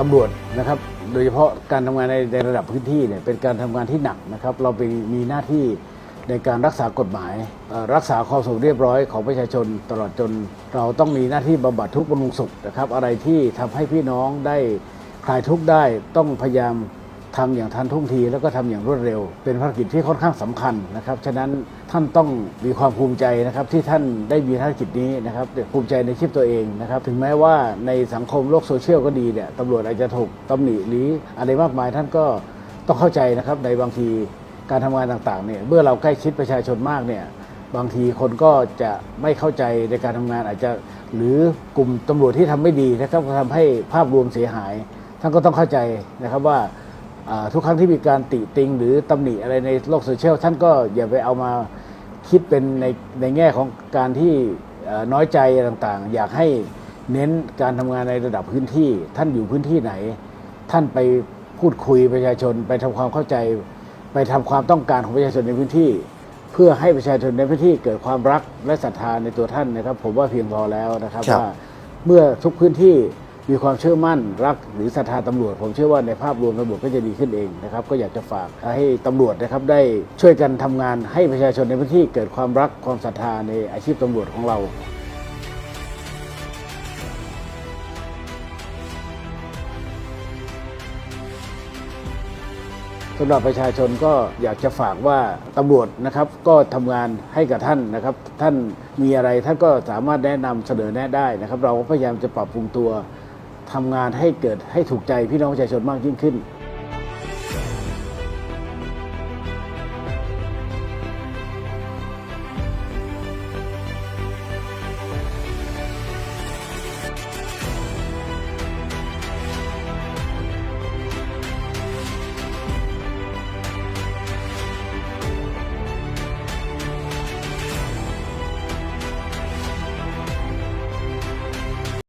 ตำรวจนะครับ โดยเฉพาะการทำงานในในระดับพื้นที่เนี่ยเป็นการทำงานที่หนักนะครับ เราเป็นมีหน้าที่ในการรักษากฎหมาย รักษาความสงบเรียบร้อยของประชาชนตลอดจน เราต้องมีหน้าที่บำบัดทุกข์บำรุงสุขนะครับ อะไรที่ทำให้พี่น้องได้คลายทุกข์ได้ต้องพยายาม ทำอย่างทันท่วงทีแล้วก็ทำอย่างรวดเร็ว เป็นภารกิจที่ค่อนข้างสำคัญนะครับ ฉะนั้นท่านต้องมีความภูมิใจนะครับที่ท่านได้มีภารกิจนี้นะครับภูมิใจในชีพตัวเองนะครับ ถึงแม้ว่าในสังคมโลกโซเชียลก็ดีเนี่ยตำรวจอาจจะถูกตำหนิหรืออะไรมากมายท่านก็ต้องเข้าใจนะครับในบางทีการทำงานต่างๆเนี่ยเมื่อเราใกล้ชิดประชาชนมากเนี่ยบางทีคนก็จะไม่เข้าใจในการทำงานอาจจะหรือกลุ่มตำรวจที่ทำไม่ดีนะครับก็ทำให้ภาพรวมเสียหาย ท่านก็ต้องเข้าใจนะครับว่า ทุกครั้งที่มีการติติงหรือตำหนิอะไรในโลกโซเชียลท่านก็อย่าไปเอามาคิดเป็นในในแง่ของการที่เอ่อน้อยใจต่างๆ อยากให้เน้นการทำงานในระดับพื้นที่ ท่านอยู่พื้นที่ไหน ท่านไปพูดคุยประชาชนไปทำความเข้าใจ ไปทำความต้องการของประชาชนในพื้นที่ เพื่อให้ประชาชนในพื้นที่เกิดความรักและศรัทธาในตัวท่านนะครับ ผมว่าเพียงพอแล้วนะครับครับว่าเมื่อทุกพื้นที่ มีความเชื่อมั่นรักหรือศรัทธาตำรวจ ผมเชื่อว่าในภาพรวมตำรวจก็จะดีขึ้นเองนะครับก็อยากจะฝากให้ตำรวจนะครับได้ช่วยกันทำงานให้ประชาชนในพื้นที่เกิดความรักความศรัทธาในอาชีพตำรวจของเราสำหรับประชาชนก็อยากจะฝากว่าตำรวจนะครับก็ทำงานให้กับท่านนะครับ ท่านมีอะไรท่านก็สามารถแนะนำเสนอแนะได้นะครับ เราก็พยายามจะปรับปรุงตัว ทำงานให้เกิดให้ถูกใจพี่น้องประชาชนมากยิ่งขึ้น